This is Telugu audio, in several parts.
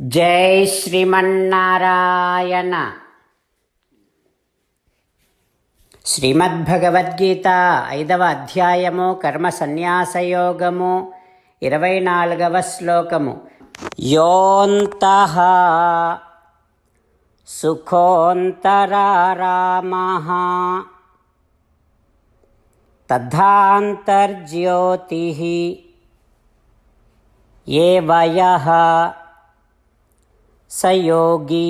జై శ్రీమన్నారాయణ. శ్రీమద్భగవద్గీత ఐదవ అధ్యాయము కర్మ సన్యాసయోగము ఇరవై నాలుగవ శ్లోకము. యోంత సుఖోంతరారామ తద్ధాంతర్జ్యోతి ఏ వయ स योगी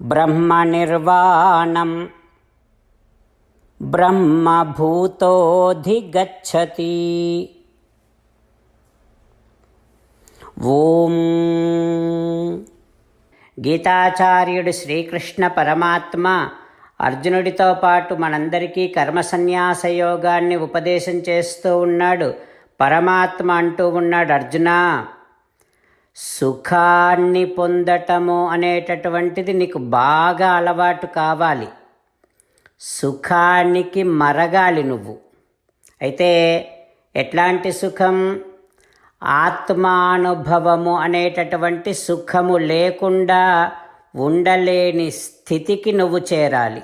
ब्रह्मनिर्वाणं ब्रह्मभूतोऽधिगच्छति ఓం గీతాచార్యుడు శ్రీకృష్ణ పరమాత్మ అర్జునుడితో పాటు మనందరికీ కర్మ సన్యాస యోగాన్ని ఉపదేశం చేస్తూ ఉన్నాడు పరమాత్మ అంటూ ఉన్నాడు అర్జున సుఖాన్ని పొందటము అనేటటువంటిది నీకు బాగా అలవాటు కావాలి. సుఖానికి మరగాలి నువ్వు. అయితే ఎట్లాంటి సుఖం? ఆత్మానుభవము అనేటటువంటి సుఖము లేకుండా ఉండలేని స్థితికి నువ్వు చేరాలి.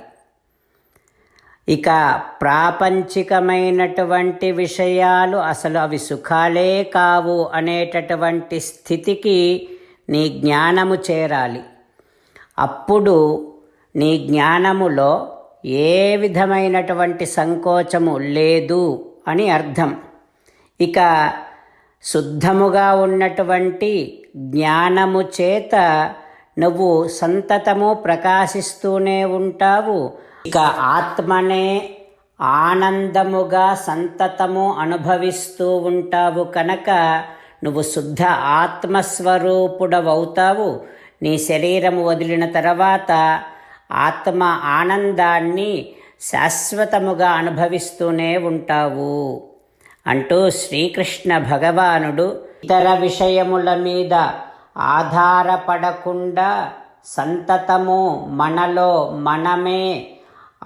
ఇక ప్రాపంచికమైనటువంటి విషయాలు అసలు అవి సుఖాలే కావు అనేటటువంటి స్థితికి నీ జ్ఞానము చేరాలి. అప్పుడు నీ జ్ఞానములో ఏ విధమైనటువంటి సంకోచము లేదు అని అర్థం. ఇక శుద్ధముగా ఉన్నటువంటి జ్ఞానము చేత నువ్వు సంతతము ప్రకాశిస్తూనే ఉంటావు. ఇక ఆత్మనే ఆనందముగా సంతతము అనుభవిస్తూ ఉంటావు కనుక నువ్వు శుద్ధ ఆత్మస్వరూపుడవవుతావు. నీ శరీరము వదిలిన తర్వాత ఆత్మ ఆనందాన్ని శాశ్వతముగా అనుభవిస్తూనే ఉంటావు అంటూ శ్రీకృష్ణ భగవానుడు ఇతర విషయముల మీద ఆధారపడకుండా సంతతము మనలో మనమే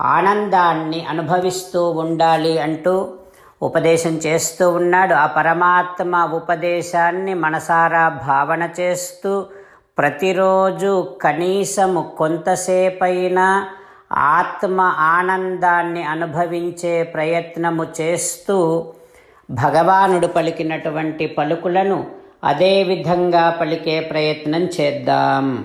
ఆనందాన్ని అనుభవిస్తూ ఉండాలి అంటూ ఉపదేశం చేస్తూ ఉన్నాడు. ఆ పరమాత్మ ఉపదేశాన్ని మనసారా భావన చేస్తూ ప్రతిరోజు కనీసము కొంతసేపైనా ఆత్మ ఆనందాన్ని అనుభవించే ప్రయత్నము చేస్తూ భగవానుడు పలికినటువంటి పలుకులను అదే విధంగా పలికే ప్రయత్నం చేద్దాం.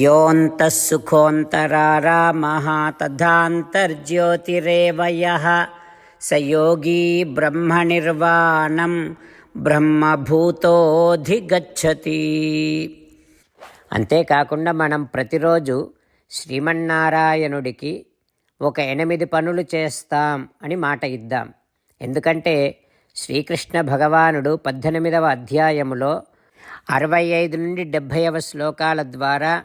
योऽन्तः सुखोऽन्तरारामः तथान्तर्ज्योतिरेव यः स योगी ब्रह्मनिर्वाणं బ్రహ్మభూతోధిగచ్చతి అంతేకాకుండా మనం ప్రతిరోజు శ్రీమన్నారాయణుడికి ఒక ఎనిమిది పనులు చేస్తాం అని మాట ఇద్దాం ఎందుకంటే శ్రీకృష్ణ భగవానుడు పద్దెనిమిదవ అధ్యాయములో అరవై ఐదు నుండి డెబ్భైవ శ్లోకాల ద్వారా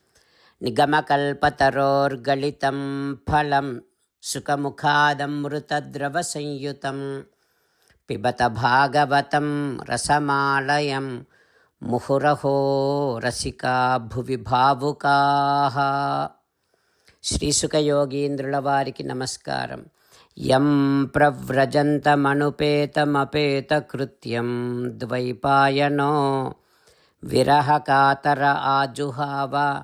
నిగమకల్పతరోర్గళితం ఫలం సుఖముఖాదమృతద్రవసంయుతం పిబత భాగవతం రసమాలయం ముహురహో రసికా భువి భావుకా. శ్రీసుఖ యోగీంద్రుల వారికి నమస్కారం. యం ప్రవ్రజంతమనుపేతమపేతకృత్యం ద్వైపాయనో విరహకాతర ఆజుహావ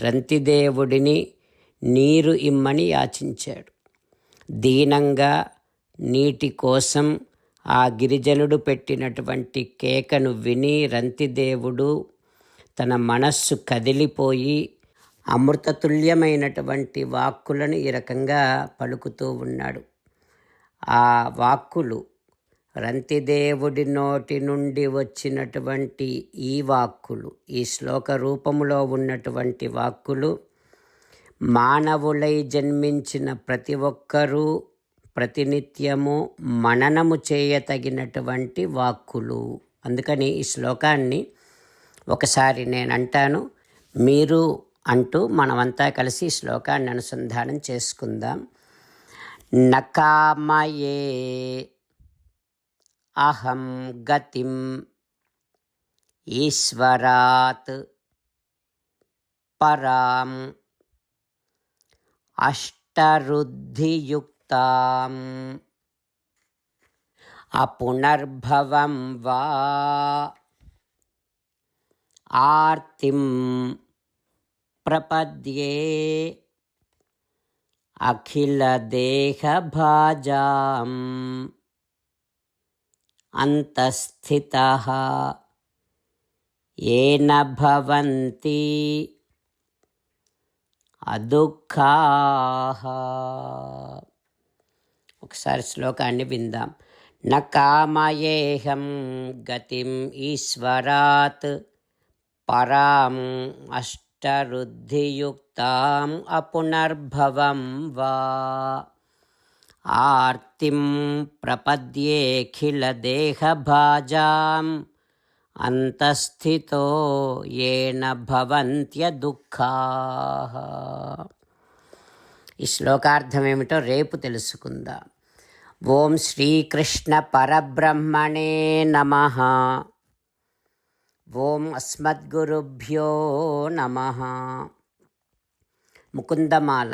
రంతిదేవుడిని నీరు ఇమ్మని యాచించాడు. దీనంగా నీటి కోసం ఆ గిరిజనుడు పెట్టినటువంటి కేకను విని రంతిదేవుడు తన మనస్సు కదిలిపోయి అమృతతుల్యమైనటువంటి వాక్కులను ఈ రకంగా పలుకుతూ ఉన్నాడు. ఆ వాక్కులు రంతిదేవుడి నోటి నుండి వచ్చినటువంటి ఈ వాక్కులు ఈ శ్లోక రూపములో ఉన్నటువంటి వాక్కులు మానవులై జన్మించిన ప్రతి ఒక్కరూ ప్రతినిత్యము మననము చేయతగినటువంటి వాక్కులు. అందుకని ఈ శ్లోకాన్ని ఒకసారి నేను అంటాను మీరు అంటూ మనమంతా కలిసి ఈ శ్లోకాన్ని అనుసంధానం చేసుకుందాం. నకామయే అహం గతిం ఈశ్వరాత్ పరాం అష్టరుద్ధియుక్తాం అపునర్భవం వా ఆర్తిం ప్రపద్యే అఖిలదేహభాజాం అంతస్థితः. ఏన భవంతి అదుఃఖాః. ఒకసారి శ్లోకాన్ని విందాం. న కామయేహం గతిం ఈశ్వరాత్ పరాం అష్టరుద్ధియుక్తాం అపునర్భవం వా. आर्तिं प्रपद्येऽखिलदेहभाजाम् अन्तःस्थितो येन భవంత్యదుఃఖాః ఈ శ్లోకార్థం ఏమిటో రేపు తెలుసుకుందాం ఓం శ్రీకృష్ణ పరబ్రహ్మణే నమ ఓం అస్మద్గురుభ్యో నమ ముకుందమాల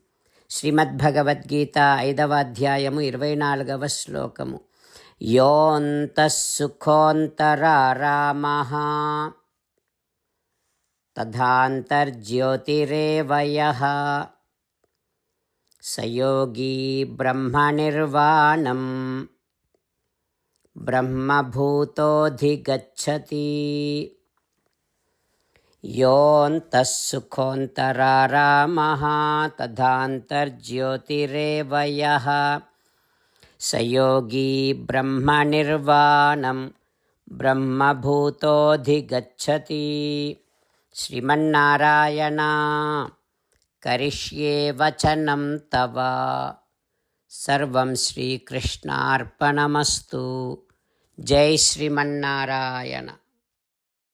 శ్రీమద్భగవద్గీత ఐదవ అధ్యాయము ఇరవై నాలుగవ శ్లోకము. యోంతఃసుఖోంతరారామ తథాంతర్జ్యోతిరేవయ సయోగీ బ్రహ్మనిర్వాణం బ్రహ్మభూతోధిగచ్చతి योऽन्तः सुखोऽन्तरारामः तथान्तर्ज्योतिरेव यः स योगी ब्रह्मनिर्वाणं ब्रह्मभूतोऽधिगच्छति। श्रीमन्नारायणा, करिष्ये वचनं तव। सर्वं श्रीकृष्णार्पणमस्तु। जय श्रीमन्नारायण।